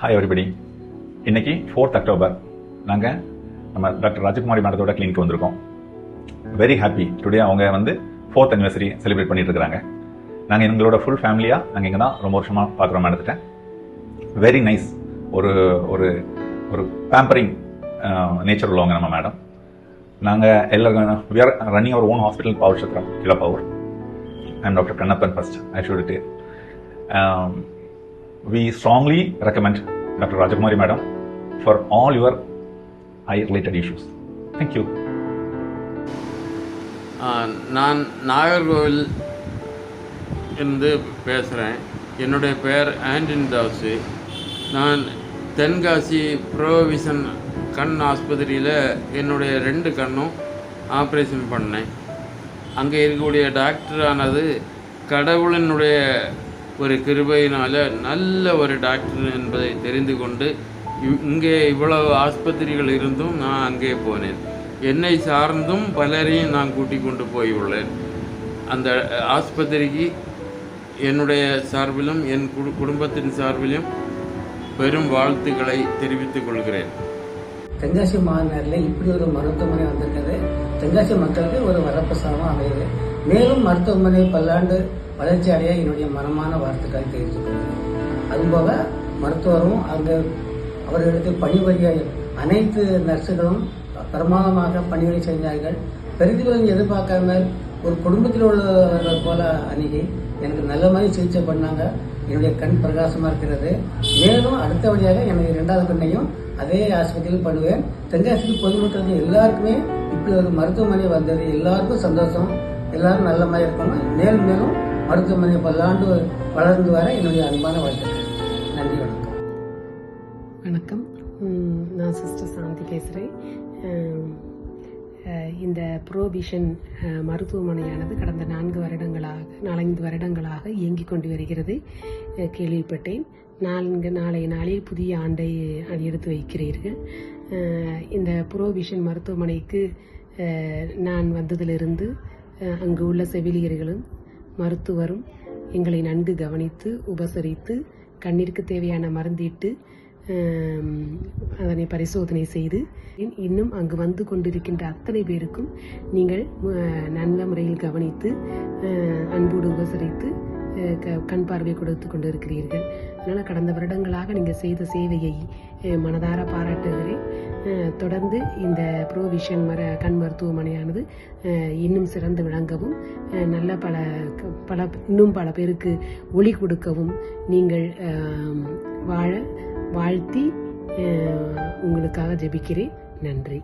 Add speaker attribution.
Speaker 1: Hi everybody இன்னைக்கு fourth October நாங்கள் நம்ம டாக்டர் ராஜகுமாரி மேடத்தோட கிளினிக் வந்திருக்கோம். வெரி ஹாப்பி டுடே அவங்க வந்து ஃபோர்த் அனிவர்சரி செலிப்ரேட் பண்ணிட்டு இருக்காங்க நாங்கள் எங்களோட ஃபுல் ஃபேமிலியாக நாங்கள் இங்கே தான் ரொம்ப வருஷமாக பார்க்குறோம் மேடத்திட்ட வெரி நைஸ் ஒரு ஒரு ஒரு பேம்பரிங் நேச்சர் உள்ளவங்க நம்ம மேடம். நாங்கள் எல்லாரும் we are running our own hospital power சத்திரம் கிளப்பவர் I'm doctor Kannappan first I should it we strongly recommend Dr. Rajakumari madam for all your eye related issues. Thank you.
Speaker 2: நான் நாகர்கோவில் இருந்து பேசுகிறேன் என்னுடைய பெயர் ஆண்டின் தாஸு நான் தென்காசி ப்ரோவிஷன் கண் ஆஸ்பத்திரியில் என்னுடைய ரெண்டு கண்ணும் ஆப்ரேஷன் பண்ணேன் அங்கே இருக்கக்கூடிய டாக்டரானது கடவுளினுடைய ஒரு கிருபையினால் நல்ல ஒரு டாக்டர் என்பதை தெரிந்து கொண்டு இவ்- இங்கே இவ்வளவு ஆஸ்பத்திரிகள் இருந்தும் நான் அங்கே போனேன். என்னை சார்ந்தும் பலரையும் நான் கூட்டிக் கொண்டு போய் உள்ளேன் அந்த ஆஸ்பத்திரிக்கு என்னுடைய சார்பிலும் என் குடும்பத்தின் சார்பிலும் பெரும் வாழ்த்துக்களை தெரிவித்துக் கொள்கிறேன்.
Speaker 3: தென்காசி மாநகரில் இப்படி ஒரு மருத்துவமனை வந்திருக்கிறது. தென்காசி மக்களுக்கு ஒரு வரப்பிரசாதமாக அமையுது. மேலும் மருத்துவமனை பல்லாண்டு வளர்ச்சி அடைய என்னுடைய மனமான வாழ்த்துக்கள் தெரிவித்துக்கொள்கிறேன். அதுபோக மருத்துவரும் அங்கு அவர்களுக்கு பணிபுரிய அனைத்து நர்ஸுகளும் பிரமாதமாக பணிகளை செஞ்சார்கள். பெரிதுகளும் எதிர்பார்க்காமல் ஒரு குடும்பத்தில் உள்ளவர்கள் போல அணுகி எனக்கு நல்ல மாதிரி சிகிச்சை பண்ணாங்க. என்னுடைய கண் பிரகாசமாக இருக்கிறது. மேலும் அடுத்தபடியாக எனக்கு இரண்டாவது பெண்ணையும் அதே ஆஸ்பத்திரியில் பண்ணுவேன். தென்காசிக்கு பொதுமக்கள் எல்லாருக்குமே இப்படி ஒரு மருத்துவமனை வந்தது. எல்லாருக்கும் சந்தோஷம். எல்லாரும் நல்ல மாதிரி இருக்கணும் மேலும் மேலும் மருத்துவமனை பல்லாண்டு வளர்ந்து வர என்னுடைய அன்பான வாழ்த்துக்கள். நன்றி வணக்கம்.
Speaker 4: வணக்கம். நான் சிஸ்டர் சாந்தி பேசுகிறேன் இந்த புரோபிஷன் மருத்துவமனையானது கடந்த நான்கு வருடங்களாக நாலஞ்சு வருடங்களாக இயங்கிக் கொண்டு வருகிறது. கேள்விப்பட்டேன். நான்கு நாளைய நாளில் புதிய ஆண்டை எடுத்து வைக்கிறீர்கள். இந்த புரோவிஷன் மருத்துவமனைக்கு நான் வந்ததிலிருந்து அங்கு உள்ள செவிலியர்களும் மருத்துவரும் எங்களை நன்கு கவனித்து உபசரித்து கண்ணிற்கு தேவையான மருந்திட்டு அதனை பரிசோதனை செய்து இன்னும் அங்கு வந்து கொண்டிருக்கின்ற அத்தனை பேருக்கும் நீங்கள் நல்ல முறையில் கவனித்து அன்போடு உபசரித்து க- கண் பார்வை கொடுத்து கொண்டிருக்கிறீர்கள். அதனால் கடந்த வருடங்களாக நீங்கள் செய்த சேவையை மனதார பாராட்டுகிறேன். தொடர்ந்து இந்த ப்ரோவிஷன் மர கண் மருத்துவமனையானது இன்னும் சிறந்து விளங்கவும் நல்ல பல பல இன்னும் பல பேருக்கு ஒளி கொடுக்கவும் நீங்கள் வாழ வாழ்த்தி உங்களுக்காக ஜெபிக்கிறேன். நன்றி.